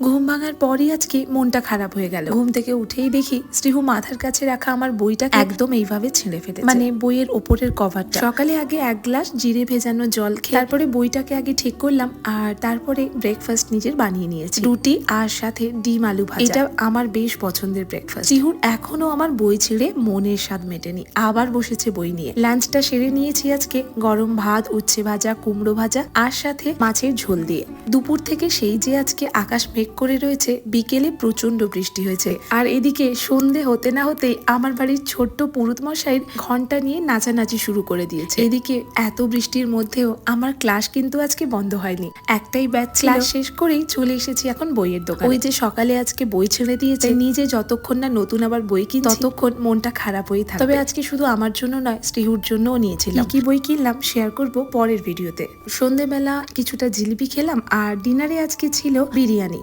ঘুম ভাঙার পরই আজকে মনটা খারাপ হয়ে গেল। ঘুম থেকে উঠেই দেখি শ্রীহু মাথার কাছে রাখা আমার বইটা একদম এইভাবে ছিঁড়ে ফেলে মানে বইয়ের ওপরের কভারটা সকালে আগে এক গ্লাস জিরে ভেজানো জল খেয়ে তারপরে বইটাকে আগে ঠিক করলাম আর তারপরে ব্রেকফাস্ট নিজের বানিয়ে নিয়েছি। রুটি আর সাথে ডিম আলু ভাজা। এটা আমার বেশ পছন্দের ব্রেকফাস্ট শ্রীহুর এখনও আমার বই ছিঁড়ে মনের স্বাদ মেটেনি। আবার বসেছে বই নিয়ে। লাঞ্চটা সেরে নিয়েছি আজকে গরম ভাত উচ্ছে ভাজা কুমড়ো ভাজা আর সাথে মাছের ঝোল দিয়ে। দুপুর থেকে সেই যে আজকে আকাশ মেঘ করে রয়েছে বিকেলে প্রচণ্ড বৃষ্টি হয়েছে। আর এদিকে সন্ধে হতে না হতেই আমার বাড়ির ছোট্ট পুরুত মশাইয়ের ঘণ্টা নিয়ে নাচানাচি শুরু করে দিয়েছে। এদিকে এত বৃষ্টির মধ্যেও আমার ক্লাস কিন্তু আজকে বন্ধ হয়নি। একটাই ব্যাচ ক্লাস শেষ করেই চলে এসেছি এখন বইয়ের দোকান। ওই যে সকালে আজকে বই ছেড়ে দিয়েছে। নিজে যতক্ষণ না নতুন আবার বই কিনছি ততক্ষণ মনটা খারাপ হয়ে থাকে তবে আজকে শুধু আমার জন্য নয় শ্রীহুর জন্যও নিয়েছিলাম। কি বই কিনলাম শেয়ার করব পরের ভিডিওতে। সন্ধেবেলা কিছুটা জিলিপি খেলাম আর ডিনারে আজকে ছিল বিরিয়ানি।